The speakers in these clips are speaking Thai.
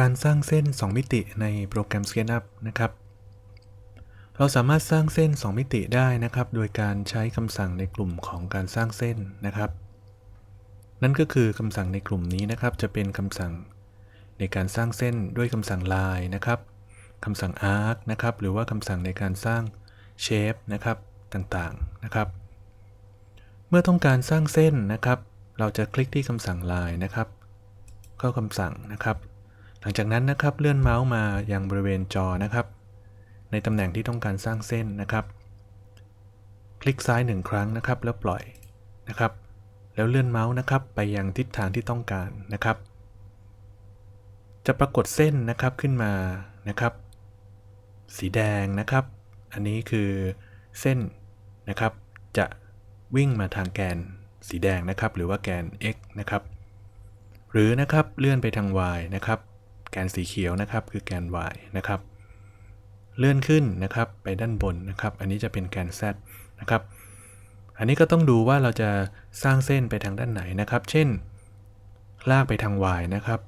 การสร้างเส้น 2 มิติในโปรแกรม SketchUp นะครับ เราสามารถสร้างเส้น 2 มิติได้นะครับ โดยการใช้คำสั่งในกลุ่มของการสร้างเส้นนะครับ นั่นก็คือคำสั่งในกลุ่มนี้นะครับ จะเป็นคำสั่งในการสร้างเส้นด้วยคำสั่ง line นะครับคำสั่ง arc นะครับ หรือว่าคำสั่งในการสร้าง shape นะครับ ต่างๆ นะครับ เมื่อต้องการสร้างเส้นนะครับ เราจะคลิกที่คำสั่ง line นะครับ เข้าคำสั่งนะครับ หลังจากนั้นนะครับเลื่อนเมาส์มาอยังบริเวณจอนะครับ ในตำแหน่งที่ต้องการสร้างเส้นนะครับ คลิกซ้ายหนึ่งครั้งนะครับ แล้วปล่อยนะครับ แล้วเลื่อนเมาส์นะครับไปยังทิศทางที่ต้องการนะครับ จะปรากฏเส้นนะครับขึ้นมานะครับ สีแดงนะครับ อันนี้คือเส้นนะครับ จะวิ่งมาทางแกนสีแดงนะครับ หรือว่าแกน x นะครับ หรือนะครับเลื่อนไปทาง y นะครับ แกนสีเขียวนะครับ คือแกน y นะครับ เลื่อนขึ้นนะครับไปด้านบนนะครับ อันนี้จะเป็นแกน z นะครับ อันนี้ก็ต้องดูว่าเราจะสร้างเส้นไปทางด้านไหนนะครับ เช่น ลากไปทาง y นะครับ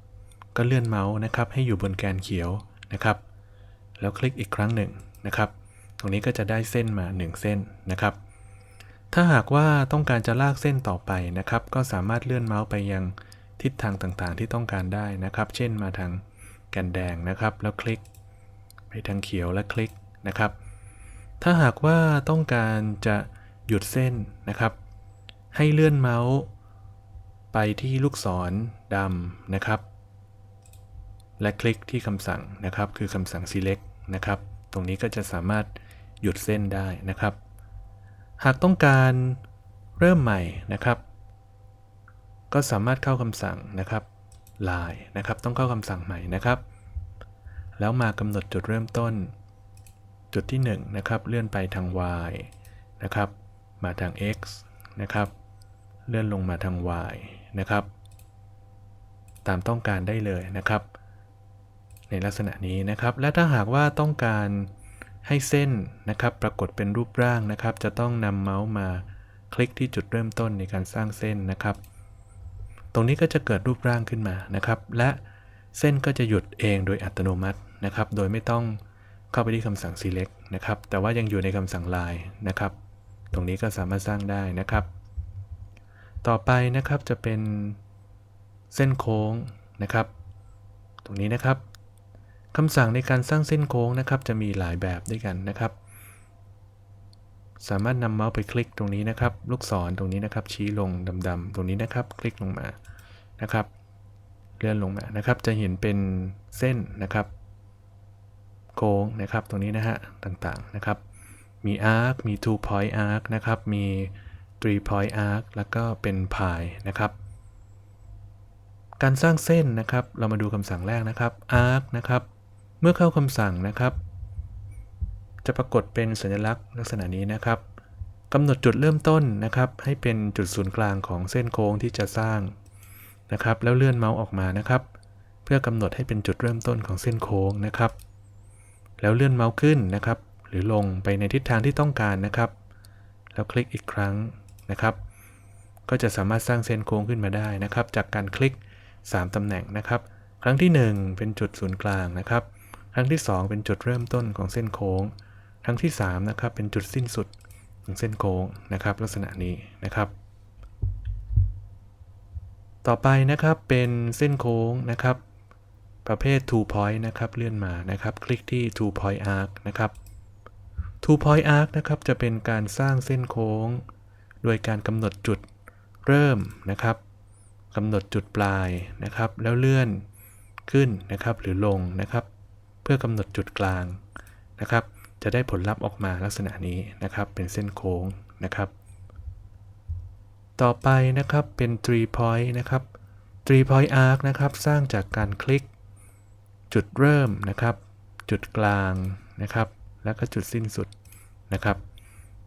ก็เลื่อนเมาส์นะครับให้อยู่บนแกนเขียวนะครับ แล้วคลิกอีกครั้งหนึ่งนะครับ ตรงนี้ก็จะได้เส้นมา 1 เส้นนะครับ ถ้าหากว่าต้องการจะลากเส้นต่อไปนะครับ ก็สามารถเลื่อนเมาส์ไปยังทิศทางต่างๆที่ต้องการได้นะครับ เช่นมาทาง กันแดงนะครับ แล้วคลิก ไปทางเขียวและคลิกนะครับ ถ้าหากว่าต้องการจะหยุดเส้นนะครับ ให้เลื่อนเมาส์ ไปที่ลูกศรดำนะครับ และคลิกที่คำสั่งนะครับ คือคำสั่ง select นะครับ ตรงนี้ก็จะสามารถหยุดเส้นได้นะครับ หากต้องการเริ่มใหม่นะครับ ก็สามารถเข้าคำสั่งนะครับ line นะครับ ต้องเข้าคำสั่งใหม่นะครับ แล้วมากำหนดจุดเริ่มต้น จุดที่1นะครับ เลื่อนไปทาง y นะครับ มาทาง x นะครับ เลื่อนลงมาทาง y นะครับ ตามต้องการได้เลยนะครับ ในลักษณะนี้นะครับ และถ้าหากว่าต้องการให้เส้นนะครับ ปรากฏเป็นรูปร่างนะครับ จะต้องนำเมาส์มาคลิกที่จุดเริ่มต้นในการสร้างเส้นนะครับ รงนี้ก็จะเกิดรูปร่างขึ้นมานะครับ และเส้นก็จะหยุดเองโดยอัตโนมัตินะครับ โดยไม่ต้องเข้าไปที่คำสั่ง select นะครับ แต่ว่ายังอยู่ในคำสั่ง line นะครับ ตรงนี้ก็สามารถสร้างได้นะครับ ต่อไปนะครับจะเป็นเส้นโค้งนะครับ ตรงนี้นะครับคำสั่งในการสร้างเส้นโค้งนะครับ จะมีหลายแบบด้วยกันนะครับ สามารถนำเมาส์ไปคลิกตรงนี้นะครับ ลูกศรตรงนี้นะครับ ชี้ลงดำๆตรงนี้นะครับ คลิกลงมานะครับ เลื่อนลงมานะครับ จะเห็นเป็นเส้นนะครับ โค้งนะครับ ตรงนี้นะฮะต่างๆนะครับ มี arc มี two point arc นะครับ มี three point arc แล้วก็เป็น pie นะครับ การสร้างเส้นนะครับ เรามาดูคำสั่งแรกนะครับ arc นะครับ เมื่อเข้าคำสั่งนะครับ จะปรากฏเป็นสัญลักษณ์ลักษณะนี้นะครับกำหนดจุดเริ่มต้นนะครับ ให้เป็นจุดศูนย์กลางของเส้นโค้งที่จะสร้างนะครับ แล้วเลื่อนเมาส์ออกมานะครับ เพื่อกำหนดให้เป็นจุดเริ่มต้นของเส้นโค้งนะครับ แล้วเลื่อนเมาส์ขึ้นนะครับ หรือลงไปในทิศทางที่ต้องการนะครับ แล้วคลิกอีกครั้งนะครับ ก็จะสามารถสร้างเส้นโค้งขึ้นมาได้นะครับ จากการคลิก 3ตำแหน่งนะครับ ครั้งที่ 1 เป็นจุดศูนย์กลางนะครับ ครั้งที่ 2 เป็นจุดเริ่มต้นของเส้นโค้ง ครั้งที่3นะครับเป็นจุดสิ้นสุดของเส้นโค้งนะครับ ลักษณะนี้นะครับ ต่อไปนะครับเป็นเส้นโค้งนะครับ ประเภท two point นะครับเลื่อนมานะครับ คลิกที่ two point arc นะครับ two point arc นะครับจะเป็นการสร้างเส้นโค้ง โดยการกำหนดจุดเริ่มนะครับกำหนดจุดปลายนะครับ แล้วเลื่อนขึ้นนะครับหรือลงนะครับ เพื่อกำหนดจุดกลางนะครับ จะได้ผลลัพธ์ออกมาลักษณะนี้นะครับ เป็นเส้นโค้งนะครับ ต่อไปนะครับเป็น three point นะครับ three point arc นะครับ สร้างจากการคลิก จุดเริ่มนะครับ จุดกลางนะครับ แล้วก็จุดสิ้นสุดนะครับ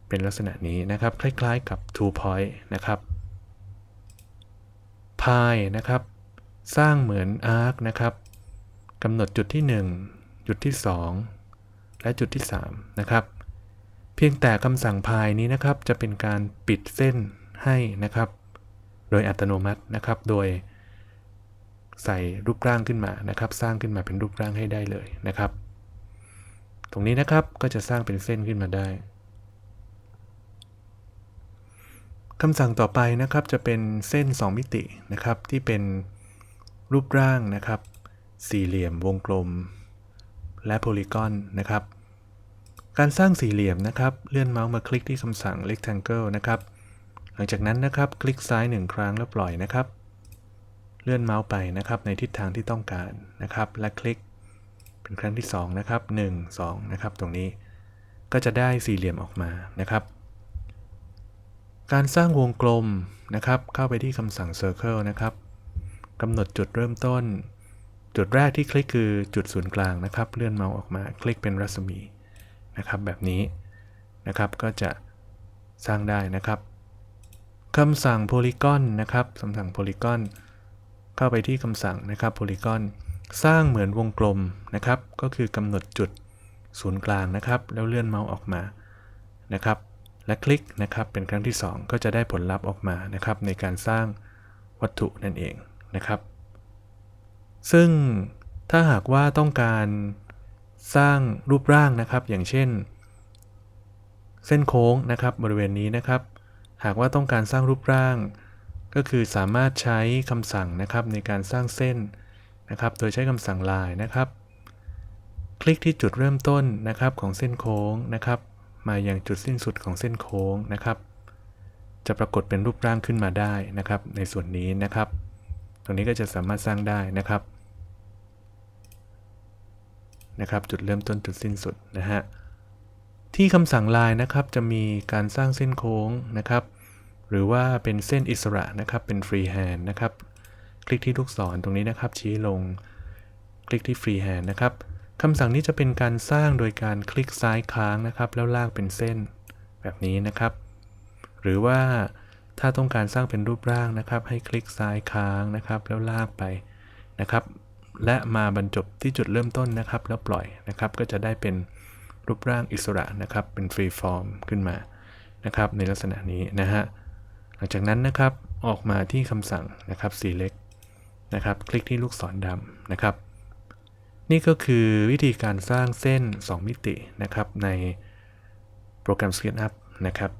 เป็นลักษณะนี้นะครับ คล้ายๆกับ two point นะครับพายนะครับ สร้างเหมือน arc นะครับกำหนดจุดที่ 1 จุดที่ 2 และจุดที่ 3 นะครับ เพียงแต่คำสั่งพายนี้นะครับ จะเป็นการปิดเส้นให้นะครับ โดยอัตโนมัตินะครับ โดยใส่รูปร่างขึ้นมานะครับ สร้างขึ้นมาเป็นรูปร่างให้ได้เลยนะครับ ตรงนี้นะครับก็จะสร้างเป็นเส้นขึ้นมาได้คำสั่งต่อไปนะครับจะเป็นเส้น 2 มิตินะครับที่เป็นรูปร่างนะครับ สี่เหลี่ยมวงกลม และโพลีกอนนะครับ การสร้างสี่เหลี่ยมนะครับ เลื่อนเมาส์มาคลิกที่คำสั่ง rectangle นะครับ หลังจากนั้นนะครับ คลิกซ้ายหนึ่งครั้งแล้วปล่อยนะครับ เลื่อนเมาส์ไปนะครับในทิศทางที่ต้องการนะครับ และคลิกเป็นครั้งที่ 2 นะครับ 1 2 นะครับ ตรงนี้ก็จะได้สี่เหลี่ยมออกมานะครับ การสร้างวงกลมนะครับ เข้าไปที่คำสั่ง circle นะครับกำหนดจุดเริ่มต้น จุดแรกที่คลิกคือจุดศูนย์กลางนะครับ เลื่อนเมาส์ออกมาคลิกเป็นรัศมีนะครับแบบนี้นะครับก็จะสร้างได้นะครับคำสั่ง polygon นะครับคำสั่ง polygon เข้าไปที่คำสั่งนะครับ polygon สร้างเหมือนวงกลมนะครับ ก็คือกำหนดจุดศูนย์กลางนะครับ แล้วเลื่อนเมาส์ออกมานะครับ และคลิกนะครับเป็นครั้งที่ 2 ก็จะได้ผลลัพธ์ออกมานะครับ ในการสร้างวัตถุนั่นเองนะครับ ซึ่งถ้าหากว่าต้องการสร้างรูปร่างนะครับ อย่างเช่น เส้นโค้งนะครับบริเวณนี้นะครับ หากว่าต้องการสร้างรูปร่าง ก็คือสามารถใช้คำสั่งนะครับในการสร้างเส้นนะครับ โดยใช้คำสั่งลายนะครับ คลิกที่จุดเริ่มต้นนะครับของเส้นโค้งนะครับ มาอย่างจุดสิ้นสุดของเส้นโค้งนะครับ จะปรากฏเป็นรูปร่างขึ้นมาได้นะครับ ในส่วนนี้นะครับ รงนี้ก็จะสามารถสร้างได้นะครับนะครับจุดเริ่มต้นจุดสิ้นสุดนะฮะที่คำสั่งลายนะครับจะมีการสร้างเส้นโค้งนะครับ หรือว่าเป็นเส้นอิสระนะครับเป็นฟรีแฮนด์นะครับคลิกที่ลูกศรตรงนี้นะครับชี้ลงคลิกที่ฟรีแฮนด์นะครับคำสั่งนี้จะเป็นการสร้างโดยการคลิกซ้ายค้างนะครับ แล้วลากเป็นเส้นแบบนี้นะครับ หรือว่า ถ้าต้องการสร้างเป็นรูปร่างนะครับ ให้คลิกซ้ายค้างนะครับ แล้วลากไปนะครับ และมาบรรจบที่จุดเริ่มต้นนะครับ แล้วปล่อยนะครับ ก็จะได้เป็นรูปร่างอิสระนะครับ เป็นฟรีฟอร์มขึ้นมานะครับ ในลักษณะนี้นะฮะหลังจากนั้นนะครับออกมาที่คำสั่งนะครับ select นะครับ คลิกที่ลูกศรดำนะครับ นี่ก็คือวิธีการสร้างเส้น 2 มิตินะครับในโปรแกรม SketchUp นะครับ